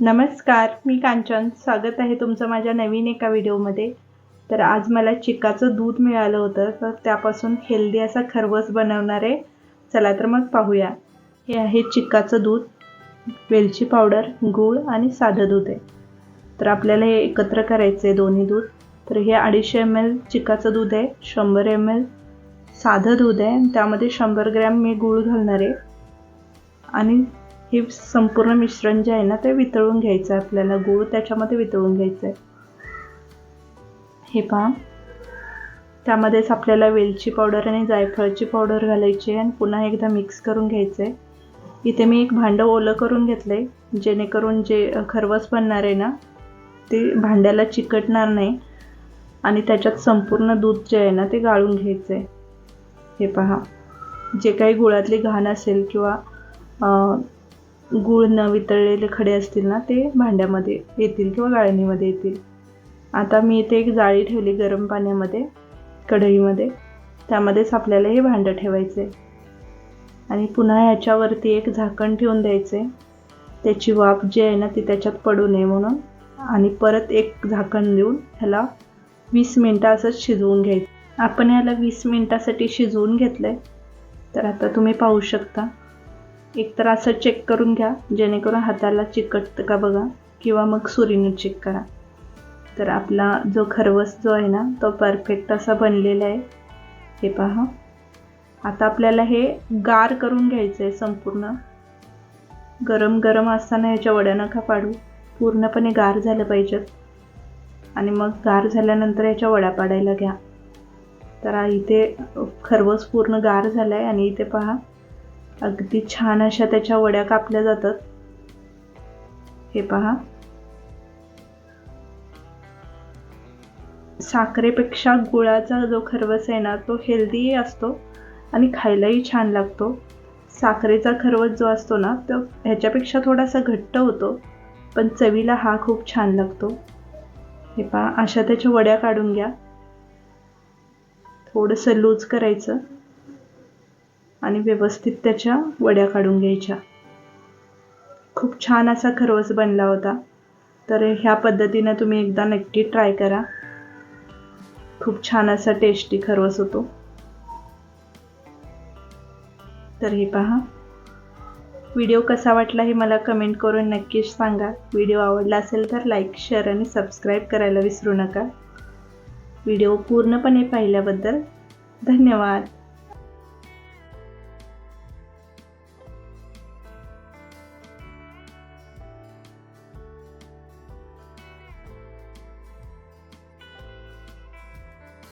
नमस्कार मी कांचन. स्वागत आहे तुमचं माझ्या नवीन एका व्हिडिओमध्ये. तर आज मला चिकाचं दूध मिळालं होतं तर त्यापासून हेल्दी असा खरवस बनवणार आहे. चला तर मग पाहूया. हे आहे चिकाचं दूध. वेलची पावडर गूळ आणि साधं दूध आहे. तर आपल्याला हे एकत्र करायचं आहे दोन्ही दूध. तर हे अडीचशे एम एल चिकाचं दूध आहे शंभर एम एल साधं दूध आहे. त्यामध्ये शंभर ग्रॅम मी गूळ घालणार आहे. आणि हे संपूर्ण मिश्रण जे आहे ना ते वितळून घ्यायचं आहे आपल्याला. गूळ त्याच्यामध्ये वितळून घ्यायचं आहे. हे पहा. त्यामध्येच आपल्याला वेलची पावडर आणि जायफळची पावडर घालायची आहे आणि पुन्हा एकदा मिक्स करून घ्यायचं आहे. इथे मी एक भांडं ओलं करून घेतलं आहे जेणेकरून जे खरवस बनणार आहे ना ते भांड्याला चिकटणार नाही. आणि त्याच्यात संपूर्ण दूध जे आहे ना ते गाळून घ्यायचं आहे. हे पहा. जे काही गुळातली घाण असेल किंवा गूळ न वितळलेले खडे असतील ना ते भांड्यामध्ये येतील किंवा गाळणीमध्ये येतील. आता मी इथे एक जाळी ठेवली गरम पाण्यामध्ये कढईमध्ये. त्यामध्येच आपल्याला हे भांडं ठेवायचं. आहे आणि पुन्हा ह्याच्यावरती एक झाकण ठेवून द्यायचं. आहे त्याची वाफ जी आहे ना ती त्याच्यात पडू नये म्हणून. आणि परत एक झाकण देऊन ह्याला वीस मिनटं असंच शिजवून घ्यायचं. आपण ह्याला वीस मिनटासाठी शिजवून घेतलं आहे तर आता तुम्ही पाहू शकता. एक तर असं चेक करून घ्या जेणेकरून हाताला चिकटतं का बघा किंवा मग सुरीने चेक करा. तर आपला जो खरवस जो आहे ना तो परफेक्ट असा बनलेला आहे. हे पहा. आता आपल्याला हे गार करून घ्यायचं आहे संपूर्ण. गरम गरम असताना ह्याच्या वड्या नका पाडू. पूर्णपणे गार झालं पाहिजेत आणि मग गार झाल्यानंतर ह्याच्या वड्या पाडायला घ्या. तर इथे खरवस पूर्ण गार झाला आहे आणि इथे पहा. अगदी छान अशा त्याच्या वड्या कापल्या जातात. हे पहा. साखरेपेक्षा गुळाचा जो खरवस आहे ना तो हेल्दीही असतो आणि खायलाही छान लागतो. साखरेचा खरवस जो असतो ना तो ह्याच्यापेक्षा थोडासा घट्ट होतो पण चवीला हा खूप छान लागतो. हे पहा अशा त्याच्या वड्या काढून घ्या. थोडंसं लूज करायचं. आणि व्यवस्थित त्याच्या वड्या काढून घ्यायच्या. खूप छान असा खरवस बनला होता. तर ह्या पद्धतीनं तुम्ही एकदा नक्की ट्राय करा. खूप छान असा टेस्टी खरवस होतो. तर हे पहा. व्हिडिओ कसा वाटला हे मला कमेंट करून नक्कीच सांगा. व्हिडिओ आवडला असेल तर लाईक शेअर आणि सबस्क्राईब करायला विसरू नका. व्हिडिओ पूर्णपणे पाहिल्याबद्दल धन्यवाद.